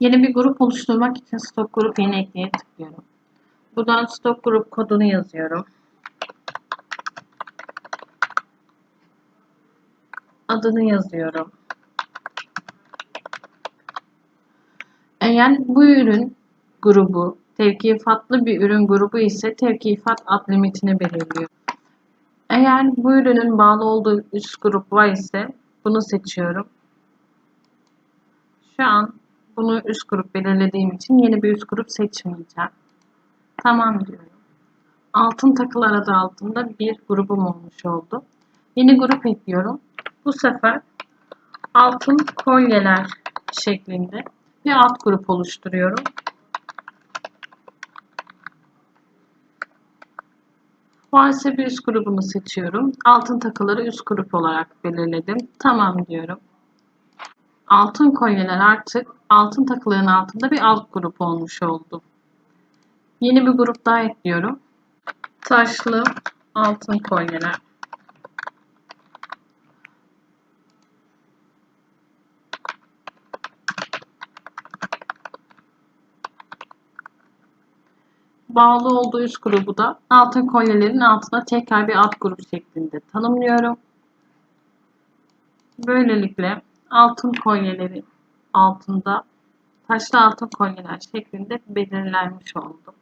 Yeni bir grup oluşturmak için stok grup yeni ekleye tıklıyorum. Buradan stok grup kodunu yazıyorum. Adını yazıyorum. Eğer bu ürün grubu tevkifatlı bir ürün grubu ise tevkifat ad limitini belirliyor. Eğer bu ürünün bağlı olduğu üst grup var ise bunu seçiyorum. Şu an bunu üst grup belirlediğim için yeni bir üst grup seçmeyeceğim. Tamam diyorum. Altın takılar adı altında bir grubum olmuş oldu. Yeni grup ekliyorum. Bu sefer altın kolyeler şeklinde bir alt grup oluşturuyorum. Bir üst grubunu seçiyorum. Altın takıları üst grup olarak belirledim. Tamam diyorum. Altın kolyeler artık altın takıların altında bir alt grup olmuş oldu. Yeni bir grup daha ekliyorum. Taşlı altın kolyeler. bağlı olduğu üst grubu da altın kolyelerin altına tekrar bir alt grup şeklinde tanımlıyorum. Böylelikle altın kolyeleri altında taşlı altın kolyeler şeklinde belirlenmiş oldu.